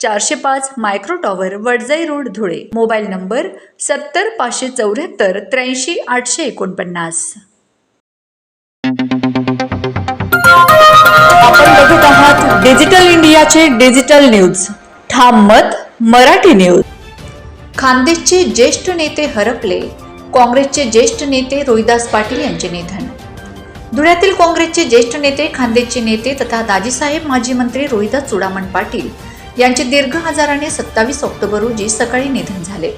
चारशे पाच micro tower Wadjai road Dhule. Mobile number सत्तर पाचशे चौऱ्याहत्तर त्र्याऐंशी आठशे एकोणपन्नास. आपण बघत आहात डिजिटल इंडियाचे डिजिटल न्यूज. ठाम मत मराठी न्यूज. खानदेशचे ज्येष्ठ नेते हरपले. काँग्रेसचे ज्येष्ठ नेते रोहिदास पाटील यांचे निधन. धुळ्यातील काँग्रेसचे ज्येष्ठ नेते खानदेशचे नेते तथा दाजीसाहेब माजी मंत्री रोहिदास चुडामण पाटील यांचे दीर्घ आजाराने सत्तावीस ऑक्टोबर रोजी सकाळी निधन झाले.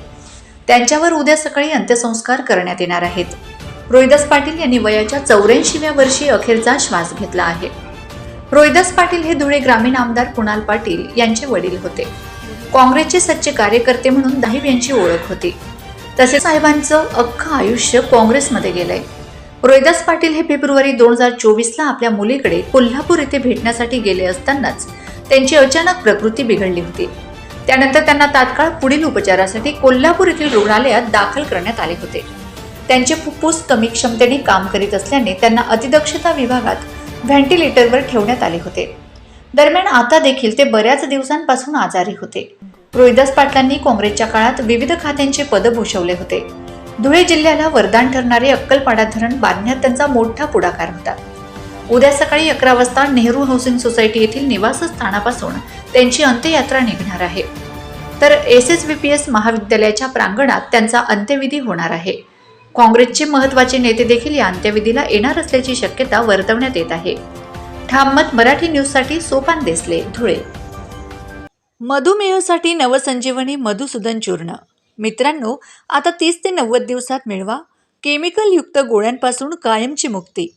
त्यांच्यावर उद्या सकाळी अंत्यसंस्कार करण्यात येणार आहेत. रोहिदास पाटील यांनी वयाच्या चौऱ्याऐंशीव्या वर्षी अखेरचा श्वास घेतला आहे. रोहिदास पाटील हे धुळे ग्रामीण आमदार कुणाल पाटील यांचे वडील होते. काँग्रेसचे सच्चे कार्यकर्ते म्हणून दाहिब यांची ओळख होती. तसेच साहेबांचं अख्खं आयुष्य काँग्रेसमध्ये गेलंय. रोहिदास पाटील हे फेब्रुवारी दोन हजार चोवीसला आपल्या मुलीकडे कोल्हापूर येथे भेटण्यासाठी गेले असतानाच त्यांची अचानक प्रकृती बिघडली होती. त्यानंतर त्यांना तात्काळ पुढील उपचारासाठी कोल्हापूर येथील रुग्णालयात दाखल करण्यात आले होते. त्यांचे फुफ्फुस कमी क्षमतेने काम करीत असल्याने त्यांना अतिदक्षता विभागात व्हेंटिलेटरवर ठेवण्यात आले होते. दरम्यान आता देखील ते बऱ्याच दिवसांपासून आजारी होते. रोहिदास पाटलांनी काँग्रेसच्या काळात विविध खात्यांचे पद भूषवले होते. धुळे जिल्ह्याला वरदान ठरणारे अक्कलपाडा धरण बांधण्यात त्यांचा मोठा पुढाकार होता. उद्या सकाळी अकरा वाजता नेहरू हाऊसिंग सोसायटी येथील निवासस्थानापासून त्यांची अंत्ययात्रा निघणार आहे. तर S S V P S महाविद्यालयाच्या प्रांगणात त्यांचा अंत्यविधी होणार आहे. काँग्रेसचे महत्त्वाचे नेते देखील या अंत्यविधीला येणार असल्याची शक्यता वर्तवण्यात येत आहे. ठाममत मराठी न्यूजसाठी सोपान देसले धुळे. मधुमेहासाठी नवसंजीवनी मधुसूदन चूर्ण. मित्रांनो आता तीस ते नव्वद दिवसात मिळवा. केमिकलयुक्त गोळ्यांपासून कायमची मुक्ती.